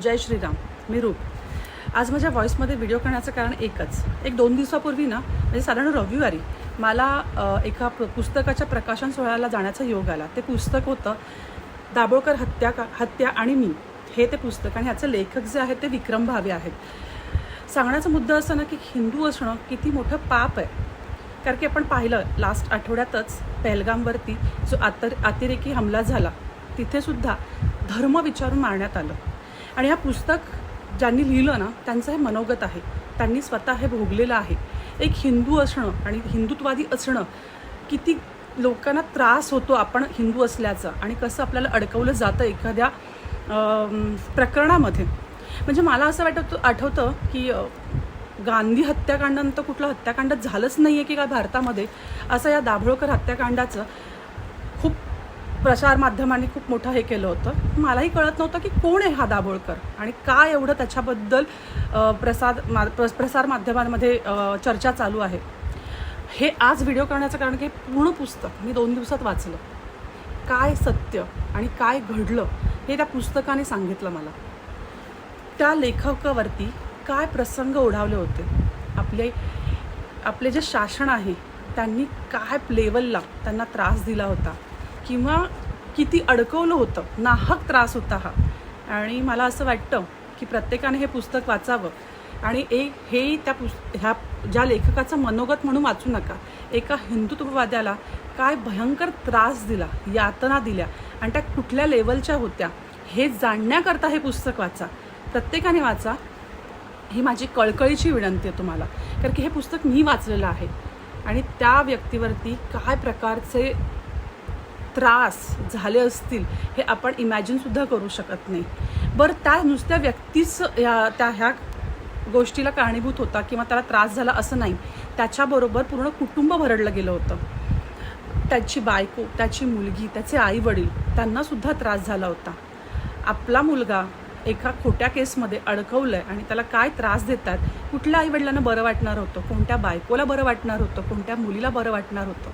जय श्रीराम मी रूप. आज माझ्या व्हॉईसमध्ये व्हिडिओ करण्याचं कारण एकच. एक दोन दिवसापूर्वी ना म्हणजे साधारण रविवारी मला एका पुस्तकाच्या प्रकाशन सोहळ्याला जाण्याचा योग आला. ते पुस्तक होतं दाभोळकर हत्या का हत्या आणि मी. हे ते पुस्तक आणि ह्याचे लेखक जे आहेत ते विक्रम भावे आहेत. सांगण्याचा मुद्दा असा ना की हिंदू असणं किती मोठं पाप आहे. कारण की आपण पाहिलं लास्ट आठवड्यातच पहलगामवरती जो आतर अतिरेकी हमला झाला तिथेसुद्धा धर्म विचारून मारण्यात आलं. आणि हा पुस्तक ज्यांनी लिहिलं ना त्यांचं हे मनोगत आहे. त्यांनी स्वतः हे भोगलेलं आहे. एक हिंदू असणं आणि हिंदुत्वादी असणं किती लोकांना त्रास होतो आपण हिंदू असल्याचा आणि कसं आपल्याला अडकवलं जातं एखाद्या प्रकरणामध्ये. म्हणजे मला असं वाटतं आठवतं की गांधी हत्याकांडानंतर कुठलं हत्याकांड झालंच नाही आहे की काय भारतामध्ये? असं या दाभोळकर हत्याकांडाचं प्रसार माध्यमांनी खूप मोठं हे केलं होतं. मलाही कळत नव्हतं की कोण आहे हा दाभोळकर आणि काय एवढं त्याच्याबद्दल प्रसाद मा प्र- प्रसार माध्यमांमध्ये चर्चा चालू आहे. हे आज व्हिडिओ करण्याचं कारण की पूर्ण पुस्तक मी दोन दिवसात वाचलं. काय सत्य आणि काय घडलं हे त्या पुस्तकाने सांगितलं मला. त्या लेखकावरती काय प्रसंग ओढावले होते? आपले आपले जे शासन आहे त्यांनी काय लेवलला त्यांना त्रास दिला होता? किंवा किती अडकवलं होतं नाहक त्रास होता हा. आणि मला असं वाटतं की प्रत्येकाने हे पुस्तक वाचावं. आणि एक हे त्या पुस् ह्या ज्या लेखकाचं मनोगत म्हणून वाचू नका. एका हिंदुत्ववाद्याला काय भयंकर त्रास दिला यातना दिल्या आणि त्या कुठल्या लेवलच्या होत्या हे जाणण्याकरता हे पुस्तक वाचा. प्रत्येकाने वाचा. ही माझी कळकळीची विनंती आहे तुम्हाला. कारण की हे पुस्तक मी वाचलेलं आहे. आणि त्या व्यक्तीवरती काय प्रकारचे त्रास झाले असतील हे आपण इमॅजिनसुद्धा करू शकत नाही. बरं त्या नुसत्या व्यक्तीच ह्या त्या ह्या गोष्टीला कारणीभूत होता किंवा त्याला त्रास झाला असं नाही. त्याच्याबरोबर पूर्ण कुटुंब भरडलं गेलं होतं. त्याची बायको त्याची मुलगी त्याचे आई वडील त्यांनासुद्धा त्रास झाला होता. आपला मुलगा एका खोट्या केसमध्ये अडकवलं आहे आणि त्याला काय त्रास देतात कुठल्या आईवडिलांना बरं वाटणार होतं? कोणत्या बायकोला बरं वाटणार होतं? कोणत्या मुलीला बरं वाटणार होतं?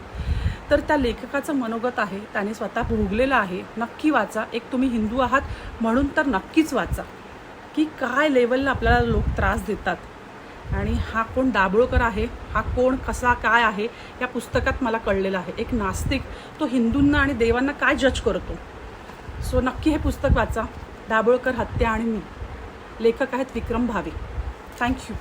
तर त्या लेखकाचं मनोगत आहे त्याने स्वतः भोगलेलं आहे. नक्की वाचा. एक तुम्ही हिंदू आहात म्हणून तर नक्कीच वाचा. की काय लेवलला आपल्याला लोक त्रास देतात? आणि हा कोण दाभोळकर आहे? हा कोण कसा काय आहे? या पुस्तकात मला कळलेलं आहे. एक नास्तिक तो हिंदूंना आणि देवांना काय जज करतो? सो नक्की हे पुस्तक वाचा. दाभोळकर हत्या आणि मी. लेखक आहेत विक्रम भावे. थँक्यू